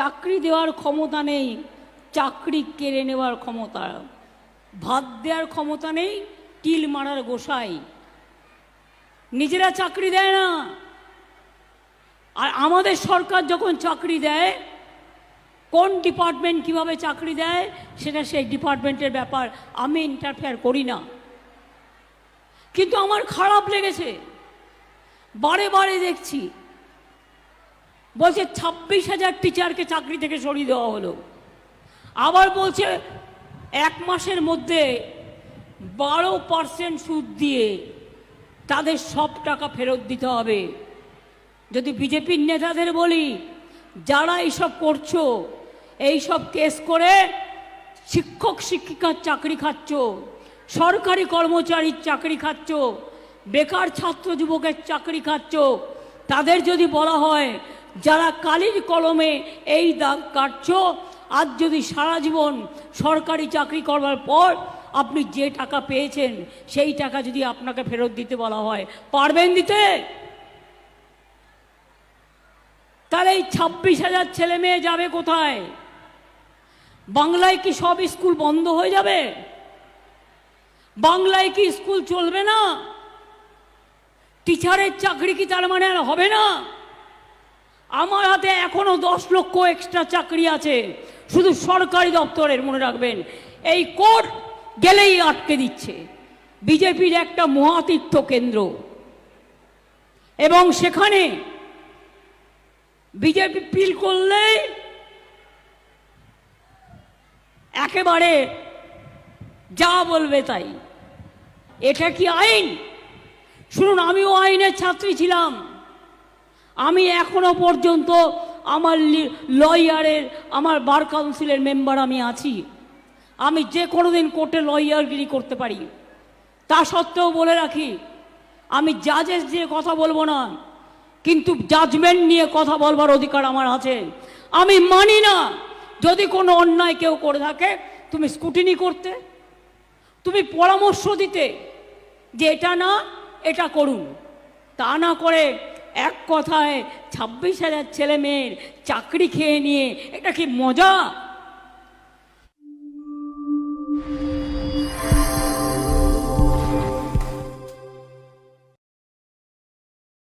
চাকরি দেওয়ার ক্ষমতা নেই, চাকরি কেড়ে নেওয়ার ক্ষমতা। ভাত দেওয়ার ক্ষমতা নেই, টিল মারার গোসাই। নিজেরা চাকরি দেয় না। আর আমাদের সরকার যখন চাকরি দেয়, কোন ডিপার্টমেন্ট কীভাবে চাকরি দেয়, সেটা সেই ডিপার্টমেন্টের ব্যাপার। আমি ইন্টারফেয়ার করি না। কিন্তু আমার খারাপ লেগেছে। বারে বারে দেখছি বলছে ছাব্বিশ হাজার টিচারকে চাকরি থেকে সরিয়ে দেওয়া হলো। আবার বলছে এক মাসের মধ্যে বারো পার্সেন্ট সুদ দিয়ে তাদের সব টাকা ফেরত দিতে হবে। যদি বিজেপির নেতাদের বলি, যারা এইসব করছ, এইসব কেস করে শিক্ষক শিক্ষিকার চাকরি খাচ্ছ, সরকারি কর্মচারীর চাকরি খাচ্ছ, বেকার ছাত্র যুবকের চাকরি খাচ্ছ, তাদের যদি বলা হয় যারা কালির কলমে এই দাগ কাটছ, আজ যদি সারা জীবন সরকারি চাকরি করবার পর আপনি যে টাকা পেয়েছেন, সেই টাকা যদি আপনাকে ফেরত দিতে বলা হয়, পারবেন দিতে? তাহলে এই ছাব্বিশ হাজার ছেলে মেয়ে যাবে কোথায়? বাংলায় কি সব স্কুল বন্ধ হয়ে যাবে? বাংলায় কি স্কুল চলবে না? টিচারের চাকরি কি তার মানে আর হবে না? আমার হাতে এখনও দশ লক্ষ এক্সট্রা চাকরি আছে। শুধু সরকারি দপ্তরের মনে রাখবেন। এই কোর্ট গেলেই আটকে দিচ্ছে। বিজেপির একটা মহাতীর্থ কেন্দ্র। এবং সেখানে বিজেপি পিল করলে একেবারে যা বলবে তাই। এটা কি আইন? শুনুন, আমিও আইনের ছাত্রী ছিলাম। আমি এখনও পর্যন্ত আমার লয়ারের, আমার বার কাউন্সিলের মেম্বার আমি আছি। আমি যে কোনো দিন কোর্টে লয়ারগিরি করতে পারি। তা সত্ত্বেও বলে রাখি, আমি জাজেস দিয়ে কথা বলব না, কিন্তু জাজমেন্ট নিয়ে কথা বলবার অধিকার আমার আছে। আমি মানি না, যদি কোনো অন্যায় কেউ করে থাকে, তুমি স্কুটিনি করতে, তুমি পরামর্শ দিতে যে এটা না, এটা করুন। তা না করে এক কথায় ছাব্বিশ হাজার ছেলে মেয়ের চাকরি খেয়ে নিয়ে এটা কি মজা?